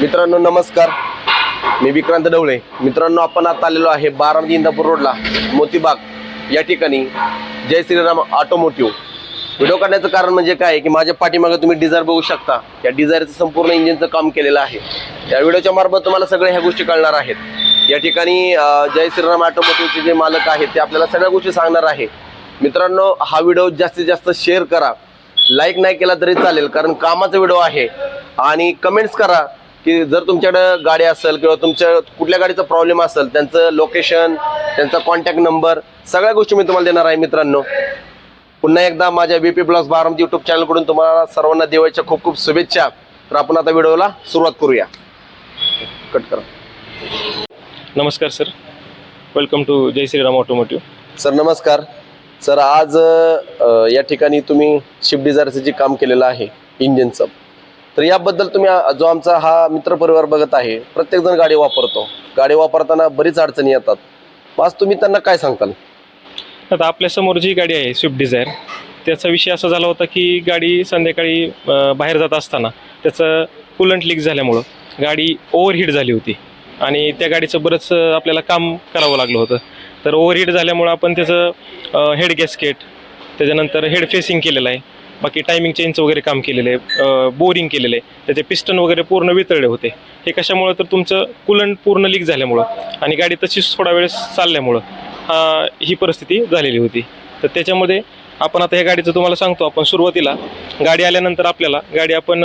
मित्रांनो नमस्कार. मी विक्रांत डवळे. मित्रांनो आपण आता आलेलो आहे बारामती इंदापूर रोडला मोतीबाग. या ठिकाणी जय श्रीराम ऑटोमोटिव्ह. व्हिडिओ करण्याचं कारण म्हणजे काय की माझ्या पाठीमागे तुम्ही डिझायर बघू शकता. या डिझायरचं संपूर्ण इंजिनचं काम केलेलं आहे. या व्हिडिओच्या मार्फत तुम्हाला सगळ्या ह्या गोष्टी कळणार आहेत. या ठिकाणी जय श्रीराम ऑटोमोटिव्हचे जे मालक आहेत ते आपल्याला सगळ्या गोष्टी सांगणार आहे. मित्रांनो हा व्हिडिओ जास्तीत जास्त शेअर करा. लाईक नाही केला तरी चालेल कारण कामाचा व्हिडिओ आहे. आणि कमेंट्स करा. की जर तुमच्याकडं गाडी असेल किंवा तुमच्या कुठल्या गाडीचा प्रॉब्लेम असेल त्यांचं लोकेशन त्यांचा कॉन्टॅक्ट नंबर सगळ्या गोष्टी मी तुम्हाला देणार आहे मित्रांनो. पुन्हा एकदा माझ्या बीपी ब्लॉग्स बारामती युट्यूब चॅनलकडून तुम्हाला सर्वांना दिवाळीच्या खूप खूप शुभेच्छा. तर आपण आता व्हिडिओला सुरुवात करूया. कट करा. नमस्कार sir welcome to Jay Shriram automotive sir नमस्कार. सर आज या ठिकाणी तुम्ही शिफ्ट डिझायरचं जे काम केलेलं आहे इंजिनचं तर याबद्दल तुम्ही जो आमचा हा मित्रपरिवार बघत आहे प्रत्येकजण गाडी वापरतो. गाडी वापरताना बरीच अडचणी येतात. आज तुम्ही त्यांना काय सांगताल? आता आपल्यासमोर जी गाडी आहे स्विफ्ट डिझायर त्याचा विषय असा झाला होता की गाडी संध्याकाळी बाहेर जात असताना त्याचं कुलंट लीक झाल्यामुळं गाडी ओव्हरहीट झाली होती. आणि त्या गाडीचं बरंच आपल्याला काम करावं लागलं होतं. तर ओव्हरहीट झाल्यामुळं आपण त्याचं हेड गॅस्केट त्याच्यानंतर हेड फेसिंग केलेलं आहे. बाकी टायमिंग चेंज वगैरे काम केलेलं आहे बोरिंग केलेलं आहे त्याचे पिस्टन वगैरे पूर्ण वितळले होते. हे कशामुळं? तर तुमचं कुलंट पूर्ण लीक झाल्यामुळं आणि गाडी तशीच थोडा वेळेस चालल्यामुळं हा ही परिस्थिती झालेली होती. तर त्याच्यामध्ये आपण आता ह्या गाडीचं तुम्हाला सांगतो आपण सुरुवातीला गाडी आल्यानंतर आपल्याला गाडी आपण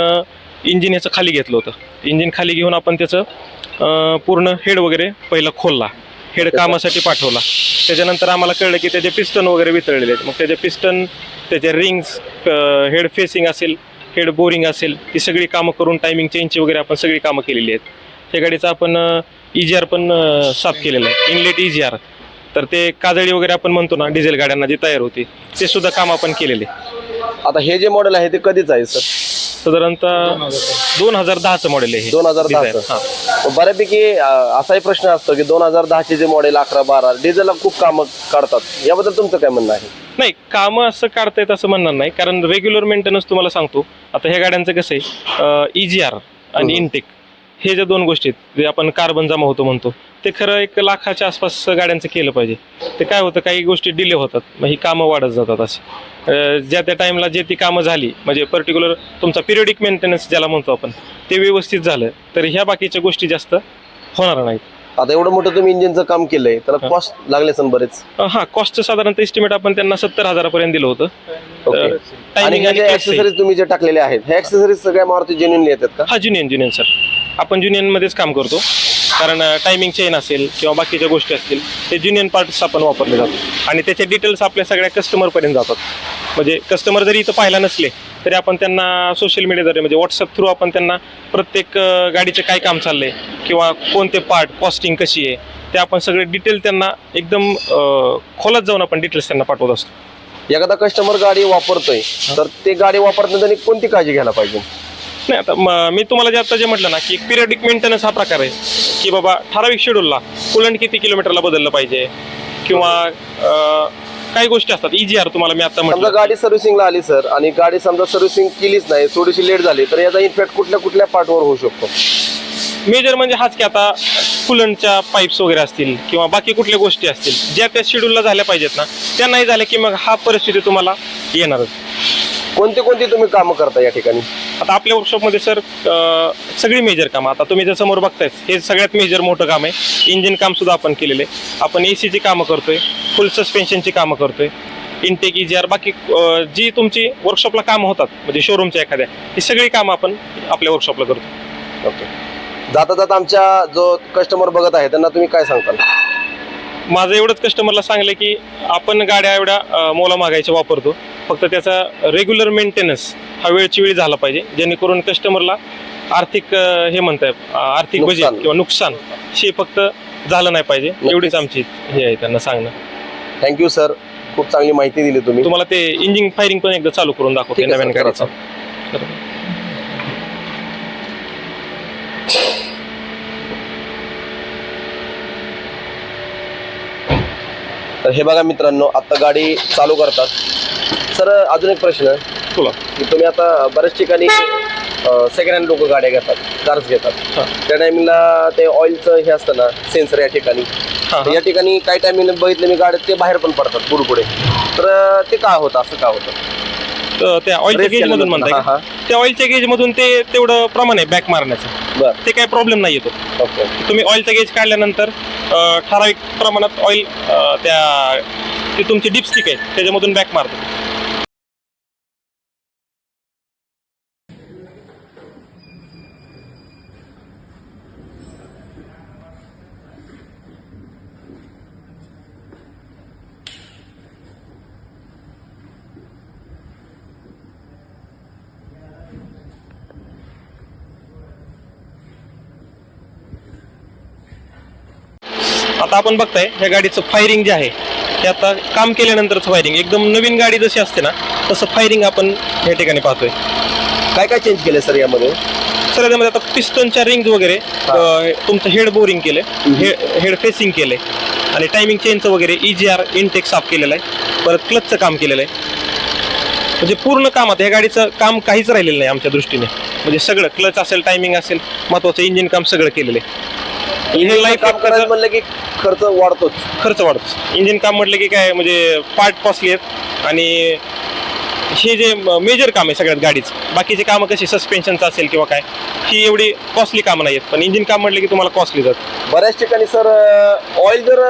इंजिन याचं खाली घेतलं होतं. इंजिन खाली घेऊन आपण त्याचं पूर्ण हेड वगैरे पहिला खोलला. हेड कामासाठी पाठवला. त्याच्यानंतर आम्हाला कळलं की त्याचे पिस्टन वगैरे वितळलेले आहेत. मग त्याचे पिस्टन त्याचे रिंग्स हेड फेसिंग असेल हेड बोरिंग असेल ती सगळी कामं करून टायमिंग चेंजची वगैरे आपण सगळी कामं केलेली आहेत. त्या गाडीचं आपण ई जी आर पण साफ केलेलं आहे. इनलेट ई जी आर तर ते काजळी वगैरे आपण म्हणतो ना डिझेल गाड्यांना जी तयार होती ते सुद्धा काम आपण केलेले आता हे जे मॉडेल आहे ते कधीच आहे सर साधारणतः दोन हजार दहाचं मॉडेल आहे हे. दोन हजार Desire. दहाचं हां. बऱ्यापैकी अ, असाही प्रश्न असतो की दोन हजार दहाचे जे मॉडेल अकरा बारा डिझेलला खूप कामं काढतात. याबद्दल तुमचं काय म्हणणं आहे? नाही कामं असं काढता येत असं म्हणणार नाही. कारण रेग्युलर मेंटेनन्स तुम्हाला सांगतो. आता ह्या गाड्यांचं कसं आहे ई जी आर आणि इनटेक हे ज्या दोन गोष्टी आहेत जे आपण कार्बन जमा होतो म्हणतो ते खरं एक लाखाच्या आसपास गाड्यांचं केलं पाहिजे. ते काय होतं काही गोष्टी डिले होतात. मग ही कामं वाढत जातात अशी अं, ज्या त्या टाईमला जे ती कामं झाली म्हणजे पर्टिक्युलर तुमचा पिरियडिक मेंटेनन्स ज्याला म्हणतो आपण ते व्यवस्थित झालं तर ह्या बाकीच्या गोष्टी जास्त होणार नाहीत. आता एवढं मोठं तुम्ही इंजिनचं काम केलंय त्याला कॉस्ट लागले सण बरेच. हा कॉस्टचं साधारणतः एस्टिमेट आपण त्यांना सत्तर हजारापर्यंत दिलं होतं. तर आणि timing ऍक्सेसरीज तुम्ही जे टाकलेले आहेत हे ऍक्सेसरीज सगळ्या मारुती जेन्युनली येतात का? हा ज्युनियन ज्युनियन सर आपण ज्युनियनमध्येच काम करतो. कारण टायमिंग चेन असेल किंवा बाकीच्या गोष्टी असतील ते ज्युनियन पार्ट्स आपण वापरले जातात. आणि त्याचे डिटेल्स आपल्या सगळ्या कस्टमरपर्यंत जातात. म्हणजे कस्टमर जरी इथं पाहायला नसले तरी आपण त्यांना सोशल मीडियाद्वारे म्हणजे व्हॉट्सअप थ्रू आपण त्यांना प्रत्येक गाडीचं काय काम चाललंय किंवा कोणते पार्ट कॉस्टिंग कशी आहे ते आपण सगळे डिटेल त्यांना एकदम खोलात जाऊन आपण डिटेल्स त्यांना पाठवत असतो. एखादा कस्टमर गाडी वापरतोय तर ते गाडी वापरताना त्यांनी कोणती काळजी घ्यायला पाहिजे? नाही आता म- मी तुम्हाला जे आता जे म्हटलं ना की पिरियडिक मेंटेनन्स हा प्रकार आहे की बाबा ठराविक शेड्यूलला कुलंट किती किलोमीटरला बदललं पाहिजे किंवा काही गोष्टी असतात. इजी आर तुम्हाला मी आता समजा म्हटलं गाडी सर्व्हिसिंगला आली सर आणि गाडी समजा सर्व्हिसिंग केलीच नाही थोडीशी लेट झाली तर याचा इफेक्ट कुठल्या कुठल्या पार्टवर होऊ शकतो? मेजर म्हणजे हाच की आता कुलंटच्या पाईप्स वगैरे असतील किंवा बाकी कुठल्या गोष्टी असतील ज्या त्या शेड्यूलला झाल्या पाहिजेत ना त्या नाही झाल्या की मग हा परिस्थिती तुम्हाला येणारच. कोणती कोणती तुम्ही कामं करता या ठिकाणी? आता आपल्या वर्कशॉपमध्ये सर सगळी मेजर कामं. आता तुम्ही जर समोर बघताय हे सगळ्यात मेजर मोठं काम आहे. इंजिन काम सुद्धा आपण केलेलं आहे. आपण ए सीची कामं करतोय फुल सस्पेन्शनची कामं करतोय. इनटेक जी आर बाकी जी तुमची वर्कशॉपला कामं होतात म्हणजे शोरूमच्या एखाद्या ही सगळी कामं आपण आपल्या वर्कशॉपला करतो ओके जाता जाता आमच्या जो कस्टमर बघत आहे त्यांना तुम्ही काय सांगताल? माझं एवढंच कस्टमरला सांगलं की आपण गाड्या एवढ्या मोला मागायच्या वापरतो. फक्त त्याचा रेग्युलर मेंटेनन्स हा वेळची वेळी झाला पाहिजे. जेणेकरून कस्टमरला आर्थिक हे म्हणताय आर्थिक बजेट नुकसान. किंवा नुकसान हे फक्त झालं नाही पाहिजे. एवढीच आमची हे आहे त्यांना सांगणं. थँक्यू सर खूप चांगली माहिती दिली तुम्ही. तुम्हाला ते इंजिन फायरिंग पण एकदा चालू करून दाखवते ठीक आहे, नव्याने सर, करा, गाडीचं. तर हे बघा मित्रांनो आता गाडी चालू करतात. सर अजून एक प्रश्न. तुला की तुम्ही आता बऱ्याच ठिकाणी सेकंड हँड लोक गाड्या घेतात कार्स घेतात. त्या टायमिंगला ते ऑइलचं हे असतं ना सेन्सर या ठिकाणी. हा, या ठिकाणी काही टायमिंग बघितलं मी गाड्यात ते बाहेर पण पडतात पुढे तर ते का होतं? असं का होतं? त्या ऑइलच्या गेज मधून. म्हणताय. त्या ऑइलच्या गेज मधून ते तेवढं प्रमाण आहे बॅक मारण्याचं. बरं. ते काही प्रॉब्लेम नाही येतो. ओके. तुम्ही ऑइलचा गेज काढल्यानंतर ठराविक प्रमाणात ऑइल त्या ती तुमची डिपस्टिक आहे त्याच्यामधून बॅक मारतो आता आपण बघताय या गाडीचं फायरिंग जे आहे ते आता काम केल्यानंतरच फायरिंग एकदम नवीन गाडी जशी असते ना तसं फायरिंग आपण या ठिकाणी पाहतोय. काय काय चेंज केलं सर यामध्ये? सर याच्यामध्ये आता पिस्टनच्या रिंग वगैरे अं, तुमचं हेड बोरिंग केलंय हेड फेसिंग केलंय. आणि टायमिंग चेंजचं वगैरे ई जी आर इनटेक साफ केलेलं आहे. परत क्लचचं काम केलेलं आहे. म्हणजे पूर्ण कामात ह्या गाडीचं काम काहीच राहिलेलं नाही आमच्या दृष्टीने. म्हणजे सगळं क्लच असेल टायमिंग असेल महत्वाचं इंजिन काम सगळं केलेलं आहे. इंजिन लाईफ काम करायचं म्हणलं की खर्च वाढतोच. खर्च वाढतो इंजिन काम म्हटलं की काय म्हणजे पार्ट कॉस्टली आहेत आणि हे जे मेजर काम आहे सगळ्यात गाडीचं बाकीचे कामं कशी सस्पेन्शनचं असेल किंवा काय ही एवढी कॉस्टली कामं नाही आहेत पण इंजिन काम म्हटलं की तुम्हाला कॉस्टली जातं. बऱ्याच ठिकाणी सर ऑइल जर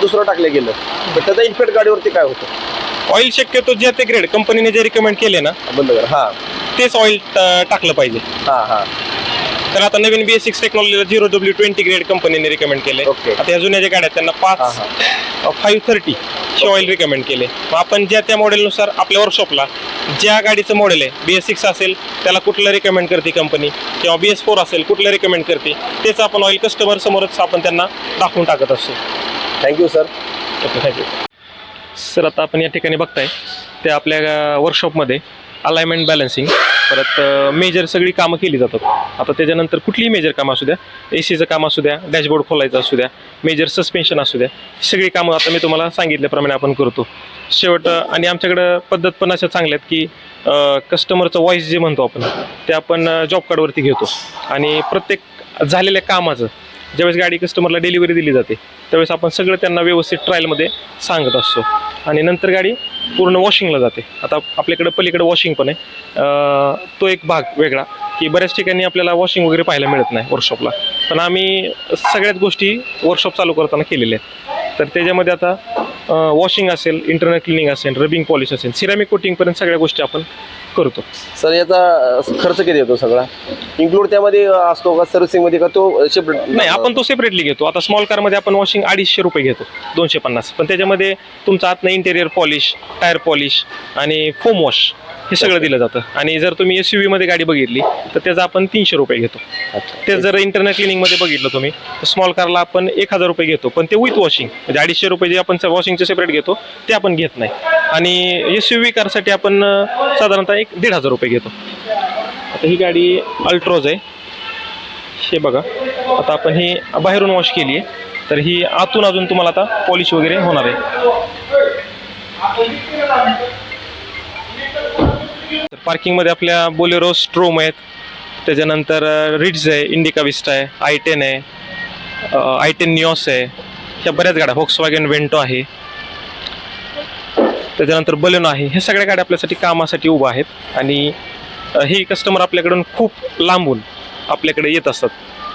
दुसरं टाकलं गेलं तर त्याचा इन्फेक्ट गाडीवरती काय होतं? ऑइल शक्यतो जे ते ग्रेड कंपनीने जे रिकमेंड केले ना बंद कर. हा. तेच ऑइल टाकलं पाहिजे. हा हा. तर आता नवीन बी एस सिक्स टेक्नॉलॉजीला झिरो डब्ल्यू ट्वेंटी ग्रेड कंपनीने रिकमेंड केले Okay. आता या जुन्या ज्या गाड्या आहेत त्यांना हा, पाच फाईव्ह थर्टी चे ऑइल रिकमेंड केले मग आपण ज्या त्या मॉडेलनुसार आपल्या वर्कशॉपला ज्या गाडीचं मॉडेल आहे बी एस सिक्स असेल त्याला कुठलं रिकमेंड करते कंपनी किंवा बी एस फोर असेल कुठलं रिकमेंड करते? तेच आपण ऑइल कस्टमर समोरच आपण त्यांना दाखवून टाकत असतो thank you sir okay thank you sir आता आपण या ठिकाणी बघताय ते आपल्या वर्कशॉपमध्ये अलाइनमेंट बॅलन्सिंग परत मेजर सगळी कामं केली जातात. आता त्याच्यानंतर कुठलीही मेजर कामं असू द्या. ए सीचं काम असू द्या डॅशबोर्ड खोलायचं असू द्या मेजर सस्पेन्शन असू द्या. सगळी कामं आता मी तुम्हाला सांगितल्याप्रमाणे आपण करतो. शेवट आणि आमच्याकडं पद्धत पण अशा चांगल्या आहेत की कस्टमरचं व्हॉईस जे म्हणतो आपण ते आपण जॉब कार्डवरती घेतो. आणि प्रत्येक झालेल्या कामाचं ज्यावेळेस गाडी कस्टमरला डिलिव्हरी दिली जाते त्यावेळेस आपण सगळं त्यांना व्यवस्थित ट्रायलमध्ये सांगत असतो. आणि नंतर गाडी पूर्ण वॉशिंगला जाते. आता आपल्याकडं पलीकडे वॉशिंग पण आहे. तो एक भाग वेगळा की बऱ्याच ठिकाणी आपल्याला वॉशिंग वगैरे पाहायला मिळत नाही वर्कशॉपला पण आम्ही सगळ्याच गोष्टी वर्कशॉप चालू करताना केलेल्या आहेत. तर त्याच्यामध्ये आता वॉशिंग असेल इंटरनल क्लिनिंग असेल रबिंग पॉलिश असेल सिरामिक कोटिंगपर्यंत सगळ्या गोष्टी आपण करतो. सर याचा खर्च किती येतो सगळा? इन्क्लूड त्यामध्ये असतो का सर्व्हिसिंगमध्ये का तो सेपरेट नाही आपण तो सेपरेटली घेतो. आता स्मॉल कारमध्ये आपण वॉशिंग अडीचशे रुपये घेतो दोनशे पन्नास. पण त्याच्यामध्ये तुमचं आतनं इंटेरियर पॉलिश टायर पॉलिश आणि फोम वॉश हे सगळं दिलं जातं. आणि जर तुम्ही एसमध्ये गाडी बघितली तर त्याचा आपण तीनशे रुपये घेतो. तेच जर इंटरनल क्लिनिंगमध्ये बघितलं तुम्ही तर स्मॉल कारला आपण एक हजार रुपये घेतो. पण ते विथ वॉशिंग म्हणजे अडीचशे रुपये जे आपण वॉशिंगचे सेपरेट घेतो ते आपण घेत नाही. आणि एस यू व्ही कारसाठी आपण साधारणतः एक दीड हजार रुपये घेतो. आता ही गाडी अल्ट्रोज आहे. हे बघा. आता आपण ही बाहेरून वॉश केली आहे. तर ही आतून अजून तुम्हाला आता पॉलिश वगैरे होणार आहे. तर पार्किंगमध्ये आपल्या बोलेरो स्ट्रोम आहेत. त्याच्यानंतर रिड्स आहे इंडिका विस्टा आहे आय टेन आहे आय टेन न्यूस आहे. ह्या बऱ्याच गाड्या होक्स वॅगन वेंटो आहे. त्याच्यानंतर बलेनो आहे. हे सगळ्या गाड्या आपल्यासाठी कामासाठी उभं आहेत. आणि हे कस्टमर आपल्याकडून खूप लांबून आपल्याकडे येत असतात.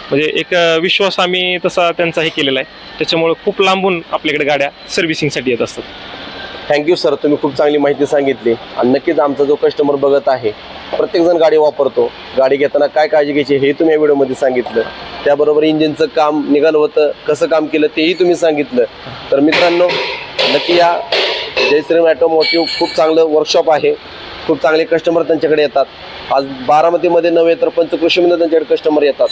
म्हणजे एक विश्वास आम्ही तसा त्यांचा हे केलेला आहे. त्याच्यामुळे खूप लांबून आपल्याकडे गाड्या सर्व्हिसिंगसाठी येत असतात. थँक्यू सर तुम्ही खूप चांगली माहिती सांगितली. आणि नक्कीच आमचा जो कस्टमर बघत आहे प्रत्येकजण गाडी वापरतो. गाडी घेताना काय काळजी घ्यायची हे तुम्ही या व्हिडिओमध्ये सांगितलं. त्याबरोबर इंजिनचं काम निघालं होतं कसं काम केलं तेही तुम्ही सांगितलं. तर मित्रांनो नक्की या जय श्रीराम ॲटोमोटिव्ह खूप चांगलं वर्कशॉप आहे. खूप चांगले कस्टमर त्यांच्याकडे येतात. आज बारामतीमध्ये नव्हे तर पंचकृषीमध्ये त्यांच्याकडे कस्टमर येतात.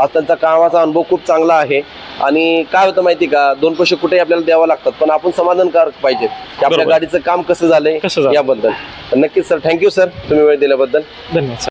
आज त्यांचा कामाचा अनुभव खूप चांगला आहे. आणि काय होतं माहिती का? दोन पैसे कुठेही आपल्याला द्यावं लागतात. पण आपण समाधानकारक पाहिजे की आपल्या. गाडीचं काम कसं झालंय कसं? याबद्दल. नक्कीच सर थँक्यू सर तुम्ही वेळ दिल्याबद्दल. धन्यवाद